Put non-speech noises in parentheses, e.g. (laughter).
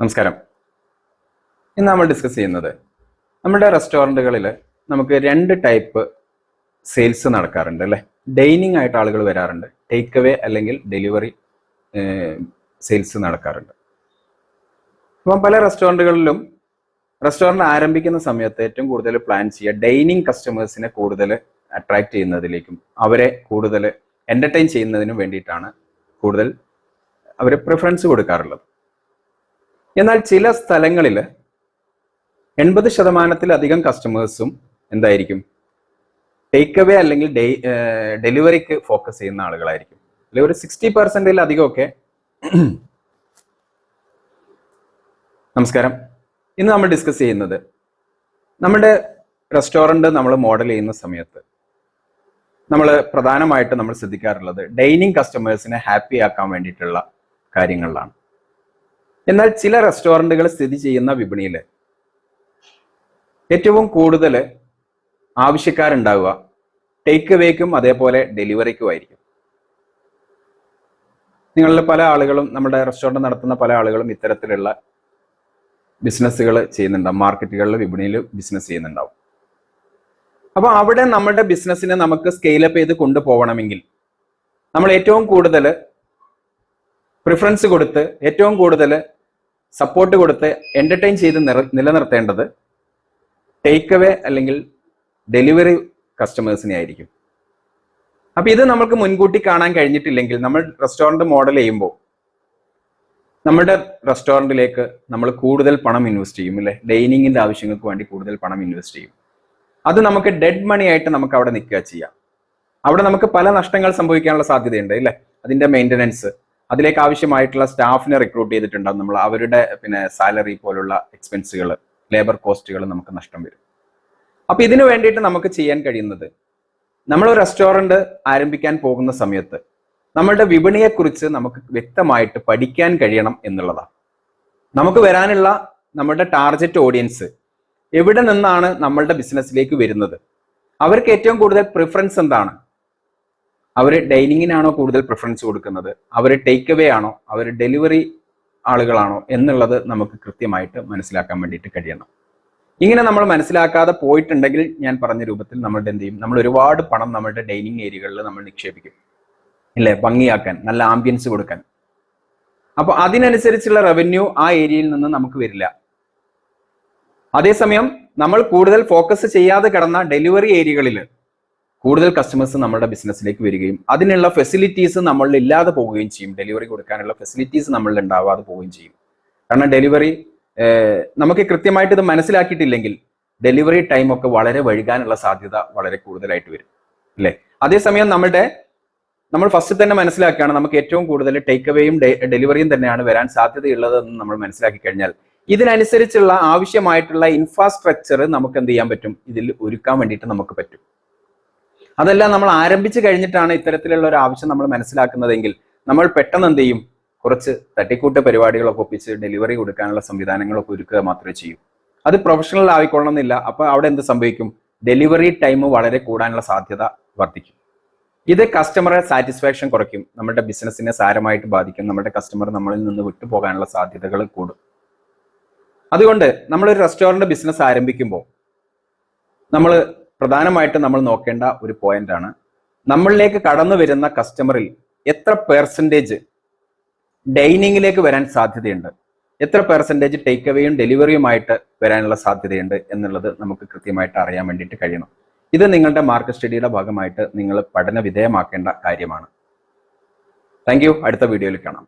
നമസ്കാരം. ഇന്ന് നമ്മൾ ഡിസ്കസ് ചെയ്യുന്നത് നമ്മുടെ റെസ്റ്റോറന്റുകളിൽ നമുക്ക് രണ്ട് ടൈപ്പ് സെയിൽസ് നടക്കാറുണ്ട് അല്ലേ? ഡൈനിങ് ആയിട്ട് ആളുകൾ വരാറുണ്ട്. ടേക്ക് അവേ അല്ലെങ്കിൽ ഡെലിവറി സെയിൽസ് നടക്കാറുണ്ട്. അപ്പം പല റെസ്റ്റോറന്റുകളിലും റെസ്റ്റോറന്റ് ആരംഭിക്കുന്ന സമയത്ത് ഏറ്റവും കൂടുതൽ പ്ലാൻ ചെയ്യുക ഡൈനിങ് കസ്റ്റമേഴ്സിനെ കൂടുതൽ അട്രാക്ട് ചെയ്യുന്നതിലേക്കും അവരെ കൂടുതൽ എന്റർടൈൻ ചെയ്യുന്നതിനും വേണ്ടിയിട്ടാണ് കൂടുതൽ അവർ പ്രിഫറൻസ് കൊടുക്കാറുള്ളത്. എന്നാൽ ചില സ്ഥലങ്ങളിൽ എൺപത് ശതമാനത്തിലധികം കസ്റ്റമേഴ്സും എന്തായിരിക്കും? ടേക്ക് അവേ അല്ലെങ്കിൽ ഡെലിവറിക്ക് ഫോക്കസ് ചെയ്യുന്ന ആളുകളായിരിക്കും. അല്ലെങ്കിൽ ഒരു സിക്സ്റ്റി പെർസെന്റിൽ അധികമൊക്കെ (clears throat) നമസ്കാരം. ഇന്ന് നമ്മൾ ഡിസ്കസ് ചെയ്യുന്നത് നമ്മുടെ റെസ്റ്റോറന്റ് നമ്മൾ മോഡൽ ചെയ്യുന്ന സമയത്ത് നമ്മൾ പ്രധാനമായിട്ട് നമ്മൾ ശ്രദ്ധിക്കാറുള്ളത് ഡൈനിങ് കസ്റ്റമേഴ്സിനെ ഹാപ്പി ആക്കാൻ വേണ്ടിയിട്ടുള്ള കാര്യങ്ങളിലാണ്. എന്നാൽ ചില റെസ്റ്റോറന്റുകൾ സ്ഥിതി ചെയ്യുന്ന വിപണിയിൽ ഏറ്റവും കൂടുതൽ ആവശ്യക്കാരുണ്ടാവുക ടേക്ക് അവേക്കും അതേപോലെ ഡെലിവറിക്കും ആയിരിക്കും. നിങ്ങളിൽ പല ആളുകളും നമ്മുടെ റെസ്റ്റോറന്റ് നടത്തുന്ന പല ആളുകളും ഇത്തരത്തിലുള്ള ബിസിനസ്സുകൾ ചെയ്യുന്നുണ്ടാവും. മാർക്കറ്റുകളിൽ വിപണിയിൽ ബിസിനസ് ചെയ്യുന്നുണ്ടാവും. അപ്പോൾ അവിടെ നമ്മുടെ ബിസിനസ്സിനെ നമുക്ക് സ്കെയിലപ്പ് ചെയ്ത് കൊണ്ടുപോകണമെങ്കിൽ നമ്മൾ ഏറ്റവും കൂടുതൽ പ്രിഫറൻസ് കൊടുത്ത് ഏറ്റവും കൂടുതൽ സപ്പോർട്ട് കൊടുത്ത് എന്റർടൈൻ ചെയ്ത് നിലനിർത്തേണ്ടത് ടേക്ക് അവേ അല്ലെങ്കിൽ ഡെലിവറി കസ്റ്റമേഴ്സിനെ ആയിരിക്കും. അപ്പം ഇത് നമുക്ക് മുൻകൂട്ടി കാണാൻ കഴിഞ്ഞിട്ടില്ലെങ്കിൽ നമ്മൾ റെസ്റ്റോറന്റ് മോഡൽ ചെയ്യുമ്പോൾ നമ്മുടെ റെസ്റ്റോറന്റിലേക്ക് നമ്മൾ കൂടുതൽ പണം ഇൻവെസ്റ്റ് ചെയ്യും അല്ലെ? ഡൈനിങ്ങിന്റെ ആവശ്യങ്ങൾക്ക് വേണ്ടി കൂടുതൽ പണം ഇൻവെസ്റ്റ് ചെയ്യും. അത് നമുക്ക് ഡെഡ് മണി ആയിട്ട് നമുക്ക് അവിടെ നിൽക്കുക ചെയ്യാം. അവിടെ നമുക്ക് പല നഷ്ടങ്ങൾ സംഭവിക്കാനുള്ള സാധ്യതയുണ്ട് അല്ലേ? അതിന്റെ മെയിന്റനൻസ് അതിലേക്ക് ആവശ്യമായിട്ടുള്ള സ്റ്റാഫിനെ റിക്രൂട്ട് ചെയ്തിട്ടുണ്ടാവും. നമ്മൾ അവരുടെ പിന്നെ സാലറി പോലുള്ള എക്സ്പെൻസുകൾ ലേബർ കോസ്റ്റുകൾ നമുക്ക് നഷ്ടം വരും. അപ്പൊ ഇതിനു വേണ്ടിയിട്ട് നമുക്ക് ചെയ്യാൻ കഴിയുന്നത് നമ്മൾ റെസ്റ്റോറന്റ് ആരംഭിക്കാൻ പോകുന്ന സമയത്ത് നമ്മളുടെ വിപണിയെക്കുറിച്ച് നമുക്ക് വ്യക്തമായിട്ട് പഠിക്കാൻ കഴിയണം എന്നുള്ളതാണ്. നമുക്ക് വരാനുള്ള നമ്മുടെ ടാർഗറ്റ് ഓഡിയൻസ് എവിടെ നിന്നാണ് നമ്മളുടെ ബിസിനസ്സിലേക്ക് വരുന്നത്? അവർക്ക് ഏറ്റവും കൂടുതൽ പ്രിഫറൻസ് എന്താണ്? അവർ ഡൈനിങ്ങിനാണോ കൂടുതൽ പ്രിഫറൻസ് കൊടുക്കുന്നത്? അവർ ടേക്ക് അവേ ആണോ? അവർ ഡെലിവറി ആളുകളാണോ? എന്നുള്ളത് നമുക്ക് കൃത്യമായിട്ട് മനസ്സിലാക്കാൻ വേണ്ടിയിട്ട് കഴിയണം. ഇങ്ങനെ നമ്മൾ മനസ്സിലാക്കാതെ പോയിട്ടുണ്ടെങ്കിൽ ഞാൻ പറഞ്ഞ രൂപത്തിൽ നമ്മളുടെ എന്ത് ചെയ്യും? നമ്മൾ ഒരുപാട് പണം നമ്മളുടെ ഡൈനിങ് ഏരിയകളിൽ നമ്മൾ നിക്ഷേപിക്കും. ഇല്ലേ? ഭംഗിയാക്കാൻ നല്ല ആംബിയൻസ് കൊടുക്കാൻ. അപ്പൊ അതിനനുസരിച്ചുള്ള റവന്യൂ ആ ഏരിയയിൽ നിന്ന് നമുക്ക് വരില്ല. അതേസമയം നമ്മൾ കൂടുതൽ ഫോക്കസ് ചെയ്യാതെ കിടന്ന ഡെലിവറി ഏരിയകളിൽ കൂടുതൽ കസ്റ്റമേഴ്സ് നമ്മുടെ ബിസിനസ്സിലേക്ക് വരികയും അതിനുള്ള ഫെസിലിറ്റീസ് നമ്മളിൽ ഇല്ലാതെ പോവുകയും ചെയ്യും. ഡെലിവറി കൊടുക്കാനുള്ള ഫെസിലിറ്റീസ് നമ്മളിൽ ഉണ്ടാവാതെ പോവുകയും ചെയ്യും. കാരണം ഡെലിവറി നമുക്ക് കൃത്യമായിട്ട് ഇത് മനസ്സിലാക്കിയിട്ടില്ലെങ്കിൽ ഡെലിവറി ടൈം ഒക്കെ വളരെ വഴുകാനുള്ള സാധ്യത വളരെ കൂടുതലായിട്ട് വരും. അല്ലേ? അതേസമയം നമ്മുടെ നമ്മൾ ഫസ്റ്റ് തന്നെ മനസ്സിലാക്കുകയാണ് നമുക്ക് ഏറ്റവും കൂടുതൽ ടേക്ക് അവേയും ഡെലിവറിയും തന്നെയാണ് വരാൻ സാധ്യതയുള്ളതെന്ന് നമ്മൾ മനസ്സിലാക്കി കഴിഞ്ഞാൽ ഇതിനനുസരിച്ചുള്ള ആവശ്യമായിട്ടുള്ള ഇൻഫ്രാസ്ട്രക്ചർ നമുക്ക് എന്ത് ചെയ്യാൻ പറ്റും? ഇതിൽ ഒരുക്കാൻ വേണ്ടിയിട്ട് നമുക്ക് പറ്റും. അതെല്ലാം നമ്മൾ ആരംഭിച്ചു കഴിഞ്ഞിട്ടാണ് ഇത്തരത്തിലുള്ള ഒരു ആവശ്യം നമ്മൾ മനസ്സിലാക്കുന്നതെങ്കിൽ നമ്മൾ പെട്ടെന്ന് എന്ത് ചെയ്യും? കുറച്ച് തട്ടിക്കൂട്ട് പരിപാടികളൊക്കെ ഒപ്പിച്ച് ഡെലിവറി കൊടുക്കാനുള്ള സംവിധാനങ്ങളൊക്കെ ഒരുക്കുക മാത്രമേ ചെയ്യൂ. അത് പ്രൊഫഷണൽ ആയിക്കൊള്ളണമെന്നില്ല. അപ്പൊ അവിടെ എന്ത് സംഭവിക്കും? ഡെലിവറി ടൈം വളരെ കൂടാനുള്ള സാധ്യത വർദ്ധിക്കും. ഇത് കസ്റ്റമറെ സാറ്റിസ്ഫാക്ഷൻ കുറയ്ക്കും. നമ്മുടെ ബിസിനസ്സിനെ സാരമായിട്ട് ബാധിക്കും. നമ്മുടെ കസ്റ്റമർ നമ്മളിൽ നിന്ന് വിട്ടുപോകാനുള്ള സാധ്യതകൾ കൂടും. അതുകൊണ്ട് നമ്മളൊരു റെസ്റ്റോറന്റ് ബിസിനസ് ആരംഭിക്കുമ്പോൾ നമ്മൾ പ്രധാനമായിട്ട് നമ്മൾ നോക്കേണ്ട ഒരു പോയിന്റ് ആണ്. നമ്മളിലേക്ക് കടന്നു വരുന്ന കസ്റ്റമറിൽ എത്ര പെർസെന്റേജ് ഡൈനിങ്ങിലേക്ക് വരാൻ സാധ്യതയുണ്ട്? എത്ര പെർസെന്റേജ് ടേക്ക് അവേയും ഡെലിവറിയുമായിട്ട് വരാനുള്ള സാധ്യതയുണ്ട് എന്നുള്ളത് നമുക്ക് കൃത്യമായിട്ട് അറിയാൻ വേണ്ടിയിട്ട് കഴിയണം. ഇത് നിങ്ങളുടെ മാർക്കറ്റ് സ്റ്റഡിയുടെ ഭാഗമായിട്ട് നിങ്ങൾ പഠന വിധേയമാക്കേണ്ട കാര്യമാണ്. താങ്ക് അടുത്ത വീഡിയോയിൽ കാണാം.